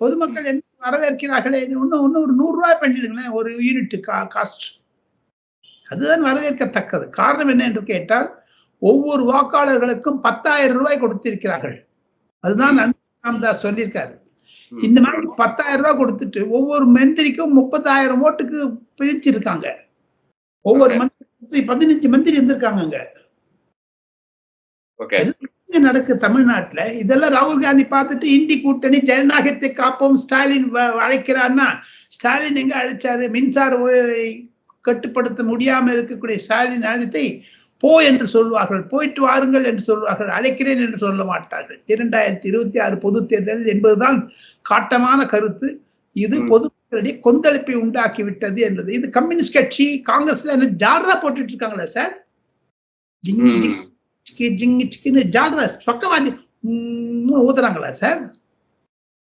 பொதுமக்கள் என்ன வரவேற்கிறார்களே? இன்னும் இன்னும் ஒரு நூறு ரூபாய் பண்ணிடுங்களேன் ஒரு யூனிட் காஸ்ட் அதுதான் வரவேற்கத்தக்கது. காரணம் என்ன என்று கேட்டால் ஒவ்வொரு வாக்காளர்களுக்கும் பத்தாயிரம் ரூபாய் கொடுத்திருக்கிறார்கள். அதுதான் ராம்தாஸ் சொல்லியிருக்காரு. இந்த மாதிரி பத்தாயிரம் ரூபாய் கொடுத்துட்டு ஒவ்வொரு மந்திரிக்கும் முப்பதாயிரம் ஓட்டுக்கு பிரிச்சிருக்காங்க ஒவ்வொரு. மந்திரி பதினஞ்சு மந்திரி இருந்திருக்காங்க என்ன நடக்கு தமிழ்நாட்டுல? இதெல்லாம் ராகுல் காந்தி பார்த்துட்டு இந்தி கூட்டணி ஜனநாயகத்தை காப்போம் ஸ்டாலின் அழைக்கிறார்னா ஸ்டாலின் எங்க அழைச்சாரு? மின்சார கட்டுப்படுத்த முடியாம இருக்கக்கூடிய ஸ்டாலின் அழைத்தை போ என்று சொல்வார்கள். போயிட்டு வாருங்கள் என்று சொல்வார்கள். அழைக்கிறேன் என்று சொல்ல மாட்டார்கள். இரண்டாயிரத்தி இருபத்தி ஆறு பொது தேர்தல் என்பதுதான் காட்டமான கருத்து. இது. பொதுமக்களிடையே கொந்தளிப்பை உண்டாக்கி விட்டது என்பது. இது கம்யூனிஸ்ட் கட்சி காங்கிரஸ்ல என்ன ஜாலரா போட்டுட்டு இருக்காங்களா சார். சிக்கி ஜிங்கி சிக்கின்னு ஜால்ரா பக்கவாதி ஊத்துறாங்களா சார்?